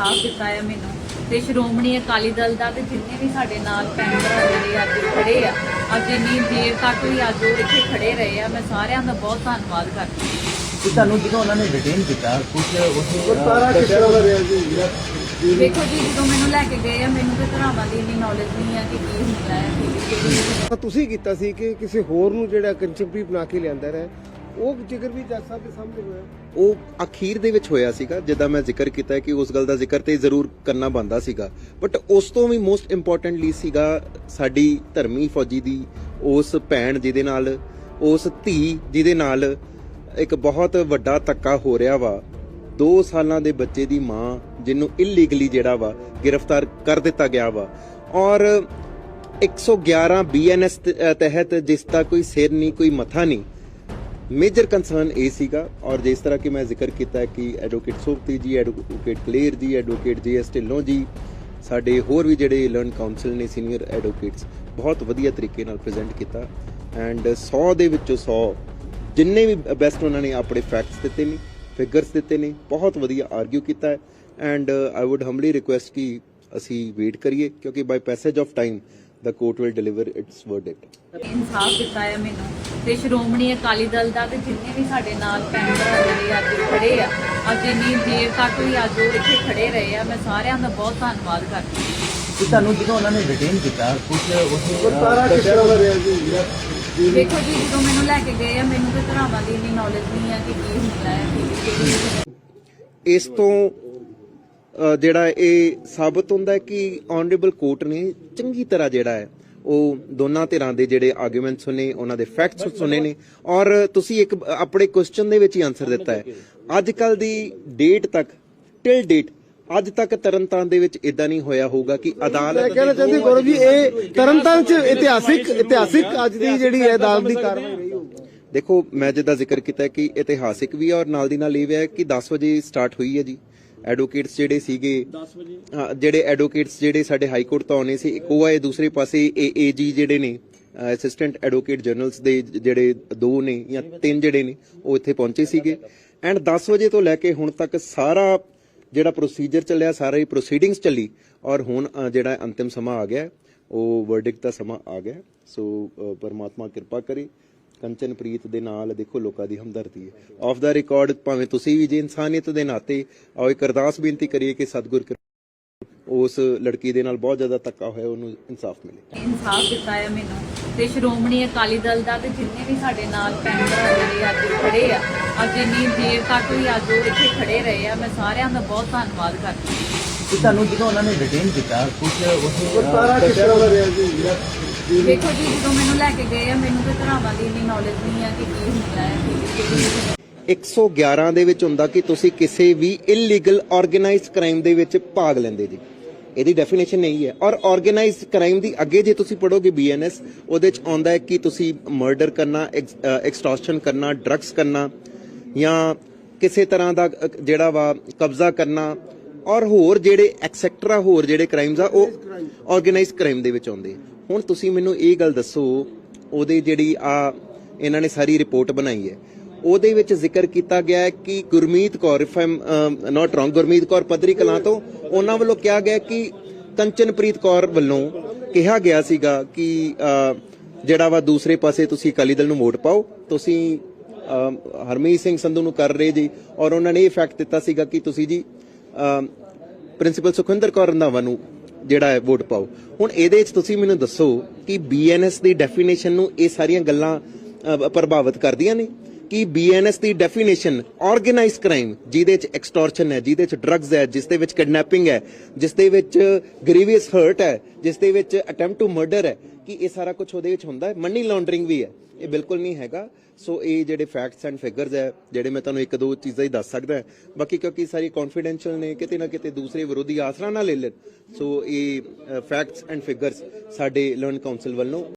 ਇਨਸਾਫ ਦਿੱਤਾ ਹੈ ਮੈਨੂੰ। ਤੇ ਸ਼੍ਰੋਮਣੀ ਅਕਾਲੀ ਦਲ ਦਾ ਤੇ ਜਿੰਨੇ ਵੀ ਸਾਡੇ ਨਾਲ ਪੈਂਟਰ ਜਿਹੜੇ ਅੱਜ ਖੜੇ ਆ ਅੱਜ ਇੰਨੀ ਦੇਰ ਤੱਕ ਵੀ ਅੱਜ ਉਹ ਇੱਥੇ ਖੜੇ ਰਹੇ ਆ ਮੈਂ ਸਾਰਿਆਂ ਦਾ ਬਹੁਤ ਧੰਨਵਾਦ ਕਰਦੀ ਹਾਂ। ਕਿ ਤੁਹਾਨੂੰ ਜਦੋਂ ਉਹਨਾਂ ਨੇ ਰਿਟੇਨ ਕੀਤਾ ਕੁਝ ਉਹ ਸਾਰਾ ਉਸ ਕਿਸ ਤਰ੍ਹਾਂ ਦਾ ਰਿਹਾ ਜੀ ਦੇਖੋ ਜੀ ਜਦੋਂ ਮੈਨੂੰ ਲੈ ਕੇ ਗਏ ਆ ਮੈਨੂੰ ਤੇ ਧਰਾਵਾਂ ਦੀ ਇੰਨੀ ਨੌਲੇਜ ਨਹੀਂ ਆ ਕਿ ਕੀ ਹੁੰਦਾ ਹੈ ਤੁਸੀਂ ਕੀਤਾ ਸੀ ਕਿ ਕਿਸੇ ਹੋਰ ਨੂੰ ਜਿਹੜਾ ਕੰਚਪਰੀ ਬਣਾ ਕੇ ਲਿਆਂਦਾ ਰਿਹਾ। ਉਹ ਜ਼ਿਕਰ ਵੀ ਜੱਜ ਸਾਹਿਬ ਦੇ ਸਾਹਮਣੇ ਹੋਇਆ। ਉਹ ਅਖੀਰ ਦੇ ਵਿੱਚ ਹੋਇਆ ਸੀਗਾ, ਜਿੱਦਾਂ ਮੈਂ ਜ਼ਿਕਰ ਕੀਤਾ ਹੈ ਕਿ ਉਸ ਗੱਲ ਦਾ ਜ਼ਿਕਰ ਤੇ ਜ਼ਰੂਰ ਕਰਨਾ ਬੰਦਾ ਸੀਗਾ। ਬਟ ਉਸ ਤੋਂ ਵੀ ਮੋਸਟ ਇੰਪੋਰਟੈਂਟਲੀ ਸੀਗਾ ਸਾਡੀ ਧਰਮੀ ਫੌਜੀ ਦੀ, ਉਸ ਭੈਣ ਜਿਹਦੇ ਨਾਲ, ਉਸ ਧੀ ਜਿਹਦੇ ਨਾਲ ਇੱਕ ਬਹੁਤ ਵੱਡਾ ਧੱਕਾ ਹੋ ਰਿਹਾ ਵਾ। 2 ਸਾਲਾਂ ਦੇ ਬੱਚੇ ਦੀ ਮਾਂ, ਜਿਹਨੂੰ ਇਲੀਗਲੀ ਜਿਹੜਾ ਵਾ, ਗ੍ਰਿਫਤਾਰ ਕਰ ਦਿੱਤਾ ਗਿਆ ਵਾ। ਔਰ 111 ਬੀਐਨਐਸ ਤਹਿਤ ਜਿਸ ਦਾ ਕੋਈ ਸਿਰ ਨਹੀਂ, ਕੋਈ ਮੱਥਾ ਨਹੀਂ ਮੇਜਰ ਕੰਸਰਨ ਇਹ ਸੀਗਾ ਔਰ ਜਿਸ ਤਰ੍ਹਾਂ ਕਿ ਮੈਂ ਜ਼ਿਕਰ ਕੀਤਾ ਕਿ ਐਡਵੋਕੇਟ ਸੋਪਤੀ ਜੀ ਐਡਵੋਕੇਟ ਕਲੇਰ ਜੀ advocate G S Dhillon ji, ਸਾਡੇ ਹੋਰ ਵੀ ਜਿਹੜੇ ਲਰਨ ਕਾਉਂਸਲ ਨੇ ਸੀਨੀਅਰ ਐਡਵੋਕੇਟਸ ਬਹੁਤ ਵਧੀਆ ਤਰੀਕੇ ਨਾਲ ਪ੍ਰੈਜ਼ੈਂਟ ਕੀਤਾ ਐਂਡ 100 ਦੇ ਵਿੱਚੋਂ 100 ਜਿੰਨੇ ਵੀ ਬੈਸਟ ਉਹਨਾਂ ਨੇ ਆਪਣੇ ਫੈਕਟਸ ਦਿੱਤੇ ਨੇ ਫਿਗਰਸ ਦਿੱਤੇ ਨੇ, ਬਹੁਤ ਵਧੀਆ ਆਰਗੂ ਕੀਤਾ and I would humbly request ਕਿ ਅਸੀਂ ਵੇਟ ਕਰੀਏ ਕਿਉਂਕਿ by passage of time the court will deliver its verdict. ਇਨਸਾਫ ਦਿੱਤਾ ਹੈ ਮੈਨੂੰ। ਤੇ ਸ਼੍ਰੋਮਣੀ ਅਕਾਲੀ ਦਲ ਦਾ ਤੇ ਜਿੰਨੇ ਵੀ ਸਾਡੇ ਨਾਲ ਪੈਂਟਰ ਜਿਹੜੇ ਅੱਜ ਖੜੇ ਆ ਅੱਜ ਇੰਨੀ ਦੇਰ ਤੱਕ ਵੀ ਅੱਜ ਉਹ ਇੱਥੇ ਖੜੇ ਰਹੇ ਆ ਮੈਂ ਸਾਰਿਆਂ ਦਾ ਬਹੁਤ ਧੰਨਵਾਦ ਕਰਦੀ ਹਾਂ। ਕਿ ਤੁਹਾਨੂੰ ਜਦੋਂ ਉਹਨਾਂ ਨੇ ਰਿਟੇਨ ਕੀਤਾ ਕੁਝ ਉਹ ਸਾਰਾ ਕਿਸ ਤਰ੍ਹਾਂ ਦਾ ਰਿਹਾ ਜੀ। ਦੇਖੋ ਜੀ ਜਦੋਂ ਮੈਨੂੰ ਲੈ ਕੇ ਗਏ ਆ ਮੈਨੂੰ ਤੇ ਧਰਾਵਾਂ ਦੀ ਇੰਨੀ ਨੌਲੇਜ ਨਹੀਂ ਆ ਕਿ ਕੀ ਹੁੰਦਾ ਹੈ। ਕੀ ਕਿਹੜੀ ਇਸ ਤੋਂ ਜਿਹੜਾ ਇਹ ਸਾਬਤ ਹੁੰਦਾ ਹੈ ਕਿ ਆਨਰੇਬਲ ਕੋਰਟ ਨੇ ਚੰਗੀ ਤਰ੍ਹਾਂ ਜਿਹੜਾ ਹੈ ਉਹ ਦੋਨਾਂ ਧਿਰਾਂ ਦੇ ਜਿਹੜੇ ਆਰਗੂਮੈਂਟਸ ਸੁਨੇ ਉਹਨਾਂ ਦੇ ਫੈਕਟਸ ਸੁਨੇ ਨੇ ਔਰ ਤੁਸੀਂ ਇੱਕ ਆਪਣੇ ਕੁਐਸਚਨ ਦੇ ਵਿੱਚ ਹੀ ਆਨਸਰ ਦਿੱਤਾ ਹੈ। ਅੱਜ ਕੱਲ ਦੀ ਡੇਟ ਤੱਕ ਟਿਲ ਡੇਟ ਅੱਜ ਤੱਕ ਤਰਨਤਾਰਨ ਦੇ ਵਿੱਚ ਇਦਾਂ ਨਹੀਂ ਹੋਇਆ ਹੋਊਗਾ ਕਿ ਮੈਂ ਅਦਾਲਤ ਕਹਿਣਾ ਚਾਹੁੰਦੀ ਗੌਰਵ ਜੀ ਇਹ ਤਰਨਤਾਰਨ ਚ ਇਤਿਹਾਸਿਕ ਇਤਿਹਾਸਿਕ ਅੱਜ ਦੀ ਜਿਹੜੀ ਹੈ ਅਦਾਲਤ ਦੀ ਕਾਰਵਾਈ ਰਹੀ ਹੋਊਗੀ। ਦੇਖੋ ਮੈਂ ਜਿੱਦਾਂ ਜ਼ਿਕਰ ਕੀਤਾ ਕਿ ਇਤਿਹਾਸਿਕ ਵੀ ਹੈ ਔਰ ਨਾਲ ਦੀ ਨਾਲ ਇਹ ਵੀ ਹੈ ਕਿ 10 ਵਜੇ ਸਟਾਰਟ ਹੋਈ ਹੈ ਜੀ। ਐਡਵੋਕੇਟਸ ਜਿਹੜੇ ਸੀਗੇ 10 ਵਜੇ। ਜਿਹੜੇ ਐਡਵੋਕੇਟਸ ਜਿਹੜੇ ਸਾਡੇ ਹਾਈ ਕੋਰਟ ਤੋਂ ਆਉਣੇ ਸੀ ਇੱਕ ਉਹ ਹੈ ਦੂਸਰੇ ਪਾਸੇ ਏਏਜੀ ਜਿਹੜੇ ਨੇ ਅਸਿਸਟੈਂਟ ਐਡਵੋਕੇਟ ਜਨਰਲਸ ਦੇ ਜਿਹੜੇ ਦੋ ਨੇ ਜਾਂ ਤਿੰਨ ਜਿਹੜੇ ਨੇ ਉਹ ਇੱਥੇ ਪਹੁੰਚੇ ਸੀਗੇ। ਐਂਡ 10 ਵਜੇ ਤੋਂ ਲੈ ਕੇ ਹੁਣ ਤੱਕ ਸਾਰਾ ਜਿਹੜਾ ਪ੍ਰੋਸੀਜਰ ਚੱਲਿਆ ਸਾਰਾ ਪ੍ਰੋਸੀਡਿੰਗਸ ਚੱਲੀ ਔਰ ਹੁਣ ਜਿਹੜਾ ਅੰਤਿਮ ਸਮਾਂ ਆ ਗਿਆ ਉਹ ਵਰਡਿਕਟ ਦਾ ਸਮਾਂ ਆ ਗਿਆ। ਸੋ ਪਰਮਾਤਮਾ ਕਿਰਪਾ ਕਰੇ। ਕੰਚਨਪ੍ਰੀਤ ਦੇ ਨਾਲ ਦੇਖੋ ਲੋਕਾਂ ਦੀ ਹਮਦਰਦੀ ਹੈ। ਆਫ ਦਾ ਰਿਕਾਰਡ ਭਾਵੇਂ ਤੁਸੀਂ ਵੀ ਜੇ ਇਨਸਾਨੀਅਤ ਦੇ ਨਾਤੇ ਆਓ ਇੱਕ ਅਰਦਾਸ ਬੇਨਤੀ ਕਰੀਏ ਕਿ ਸਤਿਗੁਰ ਕਿਰ- ਉਸ ਲੜਕੀ ਦੇ ਨਾਲ ਬਹੁਤ ਜ਼ਿਆਦਾ ਧੱਕਾ ਹੋਇਆ ਉਹਨੂੰ ਇਨਸਾਫ ਮਿਲੇ। ਇਨਸਾਫ ਦਿੱਤਾ ਹੈ ਮੈਨੂੰ। ਤੇ ਸ਼੍ਰੋਮਣੀ ਅਕਾਲੀ ਦਲ ਦਾ ਤੇ ਜਿੰਨੇ ਵੀ ਸਾਡੇ ਨਾਲ ਪੈਂਟਰ ਜਿਹੜੇ ਅੱਜ ਖੜੇ ਆ ਅੱਜ ਇੰਨੀ ਦੇਰ ਤੱਕ ਵੀ ਅੱਜ ਉਹ ਇੱਥੇ ਖੜੇ ਰਹੇ ਆ ਮੈਂ ਸਾਰਿਆਂ ਦਾ ਬਹੁਤ ਧੰਨਵਾਦ ਕਰਦੀ ਹਾਂ। ਤੁਹਾਨੂੰ ਜਦੋਂ ਉਹਨਾਂ ਨੇ ਰਿਟੇਨ ਕੀਤਾ ਕੁਝ ਉਹ ਸਾਰਾ ਕਿਸ ਤਰ੍ਹਾਂ ਦਾ ਰਿਹਾ ਜੀ? ਦੇਖੋ ਜੀ ਜਦੋਂ ਮੈਨੂੰ ਲੈ ਕੇ ਗਏ ਆ ਮੈਨੂੰ ਤੇ ਧਰਾਵਾਂ ਦੀ ਇੰਨੀ ਨੌਲੇਜ ਨਹੀਂ ਆ ਕਿ ਕੀ ਹੁੰਦਾ ਹੈ ਕੀ ਕਿਹੜੀ 111 ਦੇ ਵਿੱਚ ਹੁੰਦਾ ਕਿ ਤੁਸੀਂ ਕਿਸੇ ਵੀ ਇਲੀਗਲ ਆਰਗੇਨਾਈਜ਼ਡ ਕ੍ਰਾਈਮ ਦੇ ਵਿੱਚ ਭਾਗ ਲੈਂਦੇ ਜੀ। ਇਹਦੀ ਡੈਫੀਨੇਸ਼ਨ ਨਹੀਂ ਹੈ। ਔਰ ਆਰਗੇਨਾਈਜ਼ਡ ਕ੍ਰਾਈਮ ਦੀ ਅੱਗੇ ਜੇ ਤੁਸੀਂ ਪੜੋਗੇ ਬੀਐਨਐਸ ਉਹਦੇ ਚ ਆਉਂਦਾ ਹੈ ਕਿ ਤੁਸੀਂ ਮਰਡਰ ਕਰਨਾ ਐਕਸਟੋਰਸ਼ਨ ਕਰਨਾ ਡਰੱਗਸ ਕਰਨਾ ਜਾਂ ਕਿਸੇ ਤਰ੍ਹਾਂ ਦਾ ਜਿਹੜਾ ਵਾ ਕਬਜ਼ਾ ਕਰਨਾ ਔਰ ਹੋਰ ਜਿਹੜੇ ਐਕਸੈਕਟਰਾ ਹੋਰ ਜਿਹੜੇ ਕ੍ਰਾਈਮਸ ਆ ਉਹ ਆਰਗੇਨਾਈਜ਼ਡ ਕ੍ਰਾਈਮ ਦੇ ਵਿੱਚ ਆਉਂਦੇ। ਹੁਣ ਤੁਸੀਂ ਮੈਨੂੰ ਇਹ ਗੱਲ ਦੱਸੋ, ਉਹਦੇ ਜਿਹੜੀ ਆ, ਇਹਨਾਂ ਨੇ ਸਾਰੀ ਰਿਪੋਰਟ ਬਣਾਈ ਹੈ, ਉਹਦੇ ਵਿੱਚ ਜ਼ਿਕਰ ਕੀਤਾ ਗਿਆ ਹੈ ਕਿ Gurmeet Kaur if I'm not wrong Gurmeet Kaur Padri Kalan ਤੋਂ, ਉਹਨਾਂ ਵੱਲੋਂ ਕਿਹਾ ਗਿਆ ਕਿ ਕੰਚਨਪ੍ਰੀਤ ਕੌਰ ਵੱਲੋਂ ਕਿਹਾ ਗਿਆ ਸੀਗਾ ਕਿ ਜਿਹੜਾ ਵਾ ਦੂਸਰੇ ਪਾਸੇ ਤੁਸੀਂ ਅਕਾਲੀ ਦਲ ਨੂੰ ਵੋਟ ਪਾਓ, ਤੁਸੀਂ ਹਰਮੀਤ ਸਿੰਘ ਸੰਧੂ ਨੂੰ ਕਰ ਰਹੇ ਜੀ, ਔਰ ਉਹਨਾਂ ਨੇ ਇਹ ਫੈਕਟ ਦਿੱਤਾ ਸੀਗਾ ਕਿ ਤੁਸੀਂ ਜੀ ਪ੍ਰਿੰਸੀਪਲ ਸੁਖਵਿੰਦਰ ਕੌਰ ਰੰਧਾਵਾ ਨੂੰ ਜਿਹੜਾ ਹੈ ਵੋਟ ਪਾਓ। ਹੁਣ ਇਹਦੇ ਵਿੱਚ ਤੁਸੀਂ ਮੈਨੂੰ ਦੱਸੋ ਕਿ ਬੀਐਨਐਸ ਦੀ ਡੈਫੀਨੇਸ਼ਨ ਨੂੰ ਇਹ ਸਾਰੀਆਂ ਗੱਲਾਂ ਪ੍ਰਭਾਵਿਤ ਕਰਦੀਆਂ ਨੇ? ਕਿ ਬੀਐਨਐਸ ਦੀ ਡੈਫੀਨੇਸ਼ਨ ਆਰਗੇਨਾਈਜ਼ਡ ਕ੍ਰਾਈਮ ਜਿਹਦੇ ਵਿੱਚ ਐਕਸਟੋਰਸ਼ਨ ਹੈ, ਜਿਹਦੇ ਵਿੱਚ ਡਰੱਗਸ ਹੈ, ਜਿਸ ਦੇ ਵਿੱਚ ਕਿਡਨੈਪਿੰਗ ਹੈ, ਜਿਸ ਦੇ ਵਿੱਚ ਗ੍ਰੀਵੀਅਸ ਹਰਟ ਹੈ, ਜਿਸ ਦੇ ਵਿੱਚ ਅਟੈਂਪਟ ਟੂ ਮਰਡਰ ਹੈ, ਕਿ ਇਹ ਸਾਰਾ ਕੁਝ ਉਹਦੇ ਵਿੱਚ ਹੁੰਦਾ ਹੈ। ਮਨੀ ਲਾਂਡਰਿੰਗ ਵੀ ਹੈ। ਇਹ ਬਿਲਕੁਲ ਨਹੀਂ ਹੈਗਾ। ਸੋ ਇਹ ਜਿਹੜੇ ਫੈਕਟਸ ਐਂਡ ਫਿਗਰਸ ਹੈ, ਜਿਹੜੇ ਮੈਂ ਤੁਹਾਨੂੰ ਇੱਕ ਦੋ ਚੀਜ਼ਾਂ ਹੀ ਦੱਸ ਸਕਦਾ ਬਾਕੀ ਕਿਉਂਕਿ ਸਾਰੀ ਕੌਨਫੀਡੈਂਸ਼ੀਅਲ ਨੇ, ਕਿਤੇ ਨਾ ਕਿਤੇ ਦੂਸਰੇ ਵਿਰੋਧੀ ਆਸਰਾ ਨਾ ਲੈ ਲੈਣ। ਸੋ ਇਹ ਫੈਕਟਸ ਐਂਡ ਫਿਗਰਸ ਸਾਡੇ ਲਰਨ ਕਾਉਂਸਲ ਵੱਲੋਂ